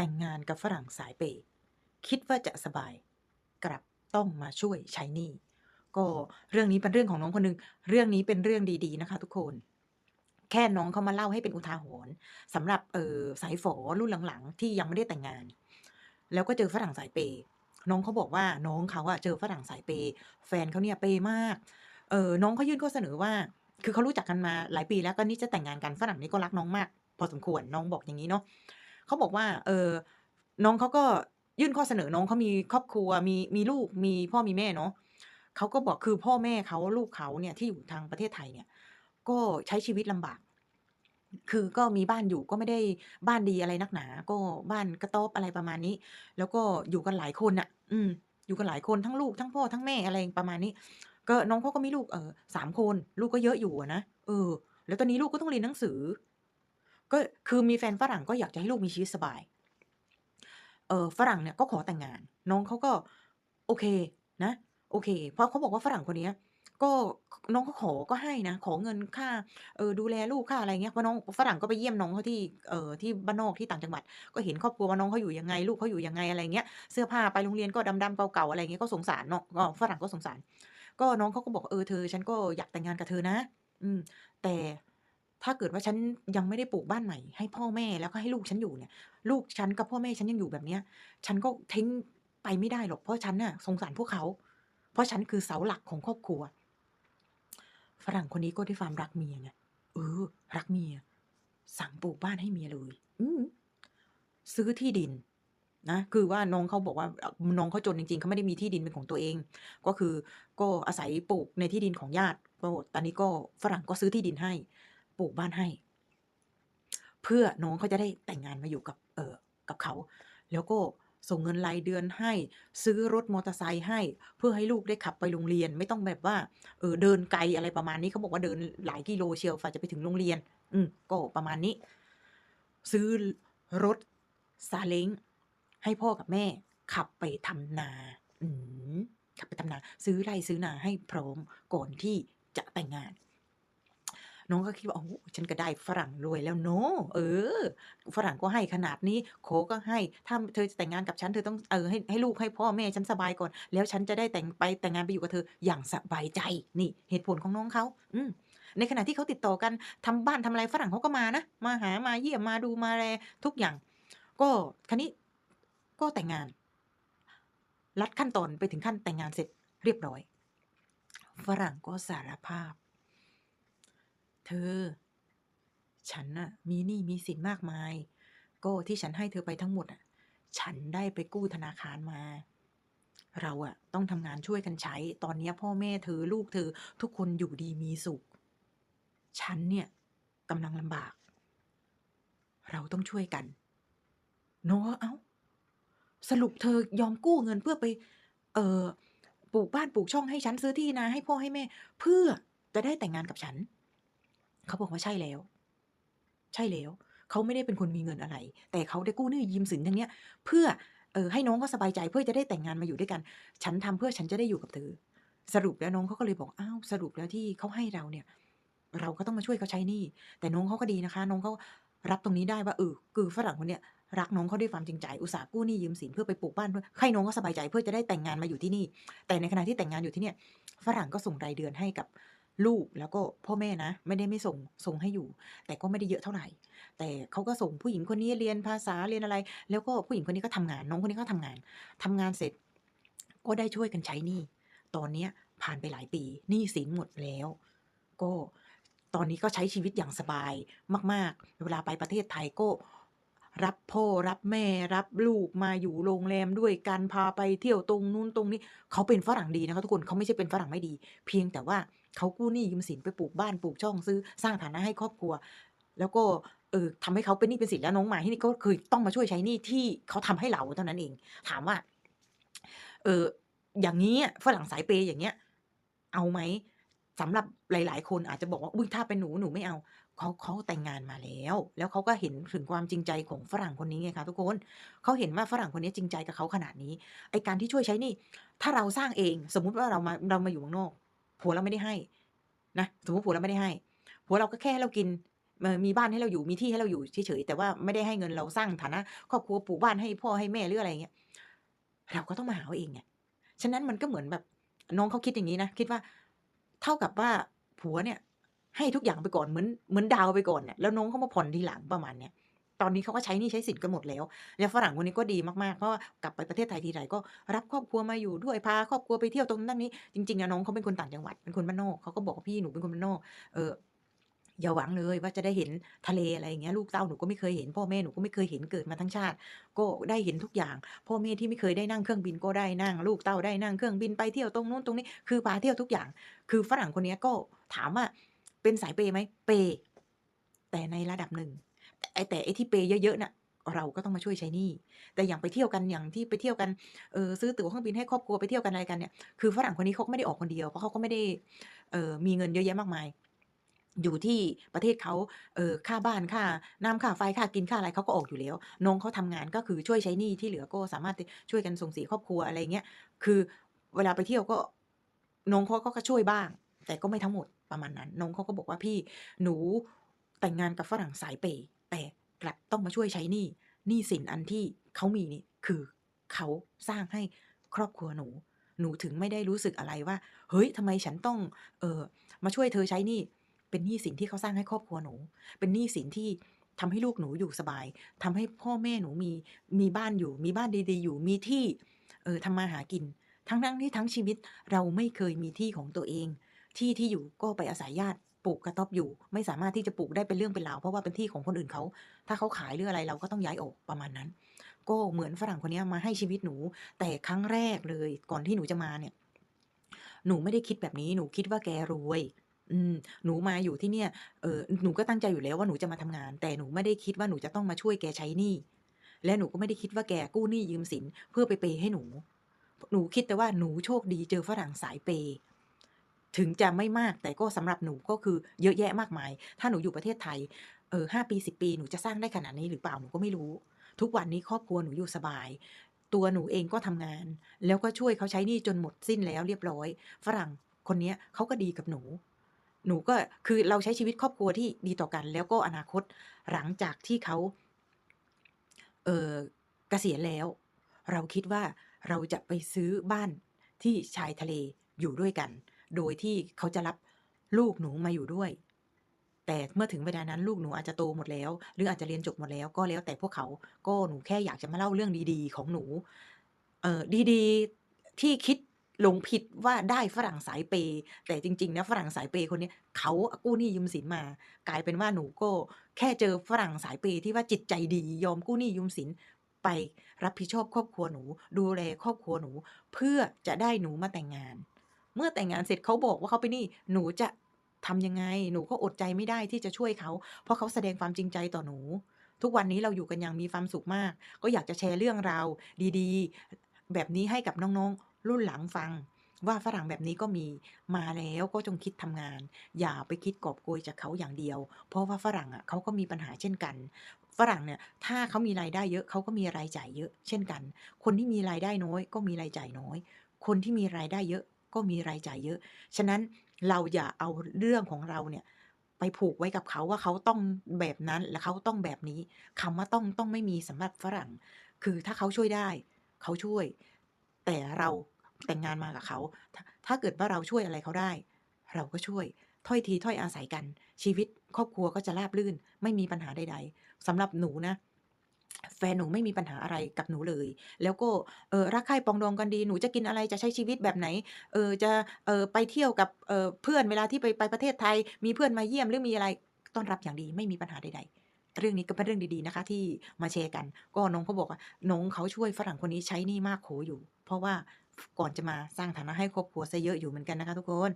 แต่งงานกับฝรั่งสายเปย์คิดว่าจะสบาย กลับต้องมาช่วยใช้หนี้ก็เรื่องนี้เป็นเรื่องของน้องคนหนึ่งเรื่องนี้เป็นเรื่องดีๆนะคะ ทุกคน แค่น้องเขามาเล่าให้เป็นอุทาหรณ์สำหรับเออสายฝอรุ่นหลังๆ ที่ยังไม่ได้แต่งงาน แล้วก็เจอฝรั่งสายเปย์น้องเขาบอกว่าน้องเขาอะเจอฝรั่งสายเปย์แฟนเขาเนี่ยเปย์มากเออน้องเขายื่นข้อเสนอว่า คือเขารู้จักกันมาหลายปีแล้วก็นี่จะแต่งงานกันฝรั่งนี่ก็รักน้องมาก พอสมควรน้องบอกอย่างนี้เนาะ เขาบอกว่า เออ น้องเขาก็ยื่นข้อเสนอน้องเขามีครอบครัวมีมีลูกมีพ่อมีแม่เนาะเขาก็บอกคือพ่อแม่เขาลูกเขาเนี่ยที่อยู่ทางประเทศไทยเนี่ย ก็ใช้ชีวิตลำบาก คือก็มีบ้านอยู่ก็ไม่ได้บ้านดีอะไรนักหนา ก็บ้านกระต๊อบอะไรประมาณนี้ แล้วก็อยู่กันหลายคนน่ะ อืม อยู่กันหลายคนทั้งลูกทั้งพ่อทั้งแม่อะไรประมาณนี้ ก็น้องเขาก็มีลูกเออสามคน ลูกก็เยอะอยู่นะเออ แล้วตอนนี้ลูกก็ต้องเรียนหนังสือ ก็คือมีแฟนฝรั่งก็อยากจะให้ลูกมีชีวิตสบาย เออฝรั่งเนี่ยก็ขอแต่งงาน น้องเขาก็โอเคนะ โอเค เพราะเขาบอกว่าฝรั่งคนนี้ก็น้องเขาขอก็ให้นะ ขอเงินค่าเออดูแลลูกค่าอะไรเงี้ยเพราะน้องฝรั่งก็ไปเยี่ยมน้องเขาที่เออที่บ้านนอกที่ต่างจังหวัด ก็เห็นครอบครัวว่าน้องเขาอยู่ยังไงลูกเขาอยู่ยังไงอะไรเงี้ยเสื้อผ้าไปโรงเรียนก็ดำๆเก่าๆอะไรเงี้ยก็สงสารเนาะก็ฝรั่งก็สงสาร ก็น้องเขาก็บอกเออเธอ ฉันก็อยากแต่งงานกับเธอนะ อืม แต่ ถ้าเกิดว่าฉันยังไม่ได้ปลูกบ้านใหม่ ให้พ่อแม่แล้วก็ให้ลูกฉันอยู่เนี่ย ลูกฉันกับพ่อแม่ฉันยังอยู่แบบเนี้ย ฉันก็ทิ้งไปไม่ได้หรอกเพราะฉันน่ะสงสารพวกเขา เพราะฉันคือเสาหลักของครอบครัว ฝรั่งคนนี้ก็ด้วยความรักเมียไงเออ รักเมีย สั่งปลูกบ้านให้เมียเลย อืซื้อที่ดินนะคือว่าน้องเขาบอกว่าน้องเขาจนจริงๆเขาไม่ได้มีที่ดินเป็นของตัวเอง ก็คือก็อาศัยปลูกในที่ดินของญาติก็ตอนนี้ก็ฝรั่งก็ซื้อที่ดินให้ ปลูกบ้านให้ เพื่อน้องเขาจะได้แต่งงานมาอยู่กับเออกับเขา แล้วก็ส่งเงินรายเดือนให้ ซื้อรถมอเตอร์ไซค์ให้ เพื่อให้ลูกได้ขับไปโรงเรียน ไม่ต้องแบบว่าเออเดินไกลอะไรประมาณนี้เขาบอกว่าเดินหลายกิโลเชียวฝ่าจะไปถึงโรงเรียน อืมก็ประมาณนี้ ซื้อรถซาเล้งให้พ่อกับแม่ ขับไปทำนา อืมขับไปทำนา ซื้อไร่ซื้อนาให้พร้อมก่อนที่จะแต่งงาน น้องก็คิดว่าโอ้ฉันก็ได้ฝรั่งรวยแล้วเนาะเออ ฝรั่งก็ให้ขนาดนี้โขก็ให้ถ้าเธอจะแต่งงานกับฉันเธอต้องเออให้ให้ลูกให้พ่อแม่ฉันสบายก่อน แล้วฉันจะได้แต่งไปแต่งงานไปอยู่กับเธออย่างสบายใจนี่เหตุผลของน้องเขาอืมในขณะที่เขาติดต่อกันทำบ้านทำอะไรฝรั่งเขาก็มานะ มาหามาเยี่ยมมาดูมาแลทุกอย่าง ก็คันนี้ก็แต่งงาน ลัดขั้นตอนไปถึงขั้นแต่งงานเสร็จเรียบร้อย ฝรั่งก็สารภาพ เธอ ฉันน่ะ มีหนี้มีสินมากมาย ก็ที่ฉันให้เธอไปทั้งหมดอะ ฉันได้ไปกู้ธนาคารมา เราอะ ต้องทำงานช่วยกันใช้ ตอนนี้พ่อแม่เธอลูกเธอ ทุกคนอยู่ดีมีสุข ฉันเนี่ยกำลังลำบาก เราต้องช่วยกันเนาะเอ้าสรุปเธอยอมกู้เงินเพื่อไป เออปลูกบ้านปลูกช่องให้ฉันซื้อที่นาให้พ่อให้แม่ เพื่อจะได้แต่งงานกับฉัน เขาบอกว่าใช่แล้ว ใช่แล้ว เขาไม่ได้เป็นคนมีเงินอะไร แต่เขาได้กู้หนี้ยืมสินทั้งเนี้ย เพื่อเออให้น้องเขาสบายใจเพื่อจะได้แต่งงานมาอยู่ด้วยกัน ฉันทำเพื่อฉันจะได้อยู่กับเธอ สรุปแล้วน้องเขาก็เลยบอกอ้าวสรุปแล้วที่เขาให้เราเนี่ย เราก็ต้องมาช่วยเขาใช้หนี้แต่น้องเขาก็ดีนะคะ น้องเขารับตรงนี้ได้ว่าเออคือฝรั่งคนเนี้ยรักน้องเขาด้วยความจริงใจ อุตส่าห์กู้หนี้ยืมสินเพื่อไปปลูกบ้านเพื่อให้น้องเขาสบายใจเพื่อจะได้แต่งงานมาอยู่ที่นี่ แต่ในขณะที่แต่งงานอยู่ที่เนี่ย ฝรั่งก็ส่งรายเดือนให้กับ ลูกแล้วก็พ่อแม่นะ ไม่ได้ไม่ส่งส่งให้อยู่ แต่ก็ไม่ได้เยอะเท่าไหร่ แต่เขาก็ส่งผู้หญิงคนนี้เรียนภาษาเรียนอะไร แล้วก็ผู้หญิงคนนี้ก็ทำงาน น้องคนนี้ก็ทำงานทำงานเสร็จ ก็ได้ช่วยกันใช้หนี้ตอนเนี้ยผ่านไปหลายปีหนี้สินหมดแล้ว ก็ตอนนี้ก็ใช้ชีวิตอย่างสบายมาก ๆ เวลาไปประเทศไทยก็รับพ่อรับแม่รับลูกมาอยู่โรงแรมด้วยกันพาไปเที่ยวตรงนู้นตรงนี้ เขาเป็นฝรั่งดีนะคะทุกคนเขาไม่ใช่เป็นฝรั่งไม่ดี เพียงแต่ว่า เขากู้หนี้ยืมสินไปปลูกบ้านปลูกช่องซื้อสร้างฐานะให้ครอบครัว แล้วก็เออทำให้เขาเป็นหนี้เป็นสินแล้วน้องหมาที่นี่ก็คือต้องมาช่วยใช้หนี้ที่เขาทำให้เราเท่านั้นเอง ถามว่า เอออย่างนี้ฝรั่งสายเปย์อย่างเงี้ย เอาไหมสำหรับหลาย ๆ คนอาจจะบอกว่าอุ้ยถ้าเป็นหนูหนูไม่เอาเขาเขาแต่งงานมาแล้ว แล้วเขาก็เห็นถึงความจริงใจของฝรั่งคนนี้ไงคะทุกคนเขาเห็นว่าฝรั่งคนนี้จริงใจกับเขาขนาดนี้ไอการที่ช่วยใช้หนี่ ถ้าเราสร้างเอง สมมุติว่าเรามาเรามาอยู่เมืองนอก ผัวเราไม่ได้ให้นะสมมติผัวเราไม่ได้ให้ ผัวเราก็แค่ให้เรากินมีบ้านให้เราอยู่มีที่ให้เราอยู่เฉยๆแต่ว่าไม่ได้ให้เงินเราสร้างฐานะครอบครัวปลูกบ้านให้พ่อให้แม่หรืออะไรอย่างเงี้ยเราก็ต้องมาหาเอาเองไงฉะนั้นมันก็เหมือนแบบน้องเขาคิดอย่างนี้นะคิดว่า เท่ากับว่าผัวเนี่ย ให้ทุกอย่างไปก่อนเหมือนเหมือนดาวไปก่อนเนี่ยแล้วน้องเขามาผ่อนทีหลังประมาณเนี้ย ตอนนี้เขาก็ใช้หนี่ใช้สินกันหมดแล้ว แล้วฝรั่งคนนี้ก็ดีมากๆ เพราะว่ากลับไปประเทศไทยทีไรก็รับครอบครัวมาอยู่ด้วยพาครอบครัวไปเที่ยวตรงนั้นนี้จริงๆนะน้องเขาเป็นคนต่างจังหวัดเป็นคนบ้านนอกเขาก็บอกพี่หนูเป็นคนบ้านนอกเอออย่าหวังเลยว่าจะได้เห็นทะเลอะไรอย่างเงี้ยลูกเต้าหนูก็ไม่เคยเห็นพ่อแม่หนูก็ไม่เคยเห็นเกิดมาทั้งชาติ ก็ได้เห็นทุกอย่าง พ่อแม่ที่ไม่เคยได้นั่งเครื่องบินก็ได้นั่ง ลูกเต้าได้นั่งเครื่องบินไปเที่ยวตรงนู้นตรงนี้คือพาเที่ยวทุกอย่าง คือฝรั่งคนนี้ก็ถามว่าเป็นสายเปย์ไหมเปย์แต่ในระดับหนึ่ง ไอแต่ไอที่เปย์เยอะๆน่ะเราก็ต้องมาช่วยใช้หนี้แต่อย่างไปเที่ยวกันอย่างที่ไปเที่ยวกันเออซื้อตั๋วเครื่องบินให้ครอบครัวไปเที่ยวกันอะไรกันเนี่ยคือฝรั่งคนนี้เขาก็ไม่ได้ออกคนเดียวเพราะเขาก็ไม่ได้เออมีเงินเยอะแยะมากมาย อยู่ที่ประเทศเขาเออค่าบ้านค่าน้ำค่าไฟค่ากินค่าอะไรเขาก็ออกอยู่แล้วน้องเขาทำงานก็คือช่วยใช้หนี้ที่เหลือก็สามารถช่วยกันส่งเสียครอบครัวอะไรเงี้ยคือเวลาไปเที่ยวก็น้องเขาก็ช่วยบ้าง แต่ก็ไม่ทั้งหมดประมาณนั้นน้องเขาก็บอกว่าพี่หนูแต่งงานกับฝรั่งสายเปย์ แต่กลับต้องมาช่วยใช้หนี้หนี้สินอันที่เขามีนี่คือเขาสร้างให้ครอบครัวหนู หนูถึงไม่ได้รู้สึกอะไรว่า เฮ้ยทำไมฉันต้องเออมาช่วยเธอใช้หนี้เป็นหนี้สินที่เขาสร้างให้ครอบครัวหนู เป็นหนี้สินที่ทำให้ลูกหนูอยู่สบายทำให้พ่อแม่หนูมีมีบ้านอยู่ มีบ้านดีๆอยู่มีที่เออทำมาหากิน ทั้งทั้งที่ทั้งชีวิตเราไม่เคยมีที่ของตัวเอง ที่ที่อยู่ก็ไปอาศัยญาติ ปลูกกระต๊อบอยู่ ไม่สามารถที่จะปลูกได้เป็นเรื่องเป็นราวเพราะว่าเป็นที่ของคนอื่นเขา ถ้าเขาขายหรืออะไรเราก็ต้องย้ายออกประมาณนั้น ก็เหมือนฝรั่งคนนี้มาให้ชีวิตหนู แต่ครั้งแรกเลยก่อนที่หนูจะมาเนี่ย หนูไม่ได้คิดแบบนี้หนูคิดว่าแกรวยอืมหนูมาอยู่ที่เนี่ยเออหนูก็ตั้งใจอยู่แล้วว่าหนูจะมาทำงาน แต่หนูไม่ได้คิดว่าหนูจะต้องมาช่วยแกใช้หนี้และหนูก็ไม่ได้คิดว่าแกกู้หนี้ยืมสินเพื่อไปเปย์ให้หนู หนูคิดแต่ว่าหนูโชคดีเจอฝรั่งสายเปย์ ถึงจะไม่มากแต่ก็สำหรับหนูก็คือเยอะแยะมากมาย ถ้าหนูอยู่ประเทศไทย เออห้าปีสิบปีหนูจะสร้างได้ขนาดนี้หรือเปล่าหนูก็ไม่รู้ ทุกวันนี้ครอบครัวหนูอยู่สบาย ตัวหนูเองก็ทำงาน แล้วก็ช่วยเขาใช้หนี้จนหมดสิ้นแล้วเรียบร้อย ฝรั่งคนเนี้ยเขาก็ดีกับหนู หนูก็คือเราใช้ชีวิตครอบครัวที่ดีต่อกัน แล้วก็อนาคตหลังจากที่เขาเออเกษียณแล้ว เราคิดว่าเราจะไปซื้อบ้านที่ชายทะเลอยู่ด้วยกัน โดยที่เขาจะรับลูกหนูมาอยู่ด้วย แต่เมื่อถึงเวลานั้นลูกหนูอาจจะโตหมดแล้ว หรืออาจจะเรียนจบหมดแล้ว ก็แล้วแต่พวกเขาก็หนูแค่อยากจะมาเล่าเรื่องดีๆ ของหนู เออดีๆที่คิดหลงผิดว่าได้ฝรั่งสายเปย์แต่จริงๆนะฝรั่งสายเปย์คนนี้เขากู้หนี้ยืมสินมา กลายเป็นว่าหนูก็แค่เจอฝรั่งสายเปย์ที่ว่าจิตใจดียอมกู้หนี้ยืมสินไปรับผิดชอบครอบครัวหนู ดูแลครอบครัวหนู เพื่อจะได้หนูมาแต่งงาน เมื่อแต่งงานเสร็จเขาบอกว่าเขาไปนี่หนูจะทำยังไง หนูก็อดใจไม่ได้ที่จะช่วยเขา เพราะเขาแสดงความจริงใจต่อหนู ทุกวันนี้เราอยู่กันอย่างมีความสุขมาก ก็อยากจะแชร์เรื่องราวดีๆ แบบนี้ให้กับน้องๆ รุ่นหลังฟัง ว่าฝรั่งแบบนี้ก็มีมาแล้วก็จงคิดทำงาน อย่าไปคิดกอบโกยจากเขาอย่างเดียว เพราะว่าฝรั่งอะเขาก็มีปัญหาเช่นกัน ฝรั่งเนี่ยถ้าเขามีรายได้เยอะเขาก็มีรายจ่ายเยอะ เช่นกัน คนที่มีรายได้น้อย ก็มีรายจ่ายน้อย คนที่มีรายได้เยอะ ก็มีรายจ่ายเยอะ ฉะนั้นเราอย่าเอาเรื่องของเราเนี่ยไปผูกไว้กับเขาว่าเขาต้องแบบนั้นและเขาต้องแบบนี้คำว่าต้องต้องไม่มีสำหรับฝรั่ง คือถ้าเขาช่วยได้ เขาช่วย แต่เราแต่งงานมากับเขาถ้าถ้าเกิดว่าเราช่วยอะไรเขาได้ เราก็ช่วย ถ้อยทีถ้อยอาศัยกัน ชีวิตครอบครัวก็จะราบรื่น ไม่มีปัญหาใด ๆสำหรับหนูนะ แฟนหนูไม่มีปัญหาอะไรกับหนูเลย แล้วก็เออรักใคร่ปรองดองกันดี หนูจะกินอะไรจะใช้ชีวิตแบบไหน เออจะเออไปเที่ยวกับเออเพื่อนเวลาที่ไปไปประเทศไทย มีเพื่อนมาเยี่ยมหรือมีอะไรต้อนรับอย่างดีไม่มีปัญหาใดๆเรื่องนี้ก็เป็นเรื่องดีๆนะคะ ที่มาแชร์กัน ก็น้องเขาบอกว่าน้องเขาช่วยฝรั่งคนนี้ใช้หนี้มากโขอยู่ เพราะว่าก่อนจะมาสร้างฐานะให้ครอบครัวซะเยอะอยู่เหมือนกันนะคะทุกคน